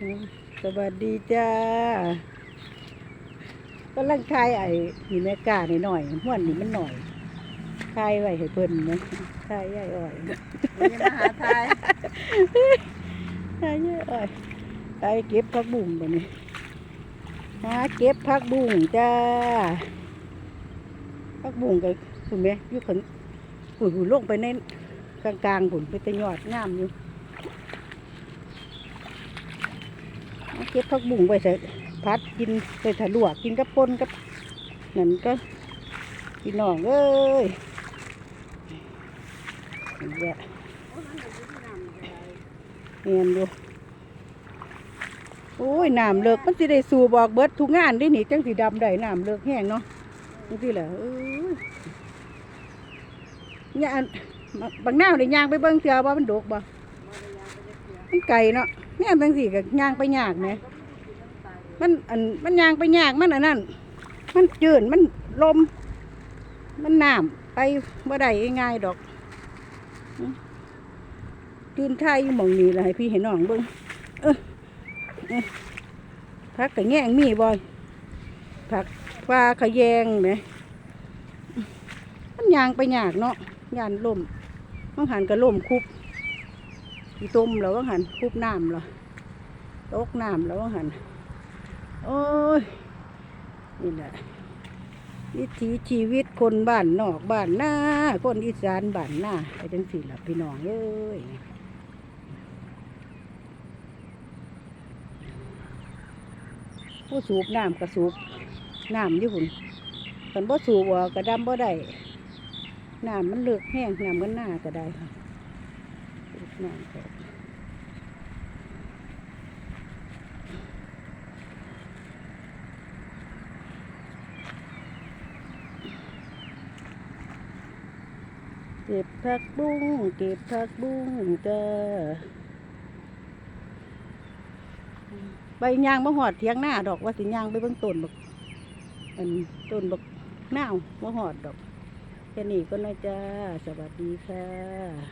อืมสวัสดีจ้าก็ลังทายไอ้หินกาหน่อยหน่อยๆม่วนนี่มันหน่อยทายไว้ให้เพิ่นนะทายย่ายอ่อยวันนี้มาหาทายทายย่ายอ่อยทายเก็บผักบุ้งบ่นี่หาเก็บผักบุ้งจ้าผักบุ้งก็คุณแม่อยู่ข้างปุ๋ยหุ่นลงไปในกลางๆหุ่นไปแตะยอดงามอยู่ เอาเก็บผักบุ้งไว้ใส่พัดกินใส่ถลวกกินกับป่นกับนั่นก็พี่น้องเอ้ยนี่แหละเนียนดูโอ้ยน้ำเลิกมันสิได้สู่บอกเบิดทุกงานได้หนิจังสีดำได้น้ำเลิกแห้งเนาะจังสิแหละเอ้ยเนี่ยบางหน้าวได้ยางไปเบิ่งเสือว่ามันดกบ่มันไก่เนาะ แม่นจังสีก็ย่างไปยากไหมมันอันมันยางไปยากมันอันนั้นมันจืดมันลม มันน้ำไปบ่ได้ง่ายดอกจืนไทยอยู่หมองนี้แหละให้พี่ให้น้องเบิ่งเออพักกะแง่งมีบ่อยผักปลาขะแยงไหมมันยางไปยากเนาะยานล่มบางหันก็ล่มคุบ อีต้มแล้วบาหันคุบน้ำเหรอตกน้ำแล้วบาหันโอ้ยนี่แหละวิถีชีวิตคนบ้านนอกบ้านหน้าคนอีสานบ้านหน้าไปจังสี่ละพี่น้องเอ้ยผู้สูบน้ำกระสูบน้ำยู่หุ่นกันบ่สูบกระดำบ่ได้น้ำมันเลือกแห้งน้ำกันหน้าก็ได้ค่ะ น้ำก็เก็บผักบุ้งเก็บผักบุ้งจ้าใบยางมะหอดเทียงหน้าดอกว่าสิยางไปเบิ่งต้นบักอันต้นบักนาวมะหอดดอกแค่นี้ก็นะจ้าสวัสดีค่ะ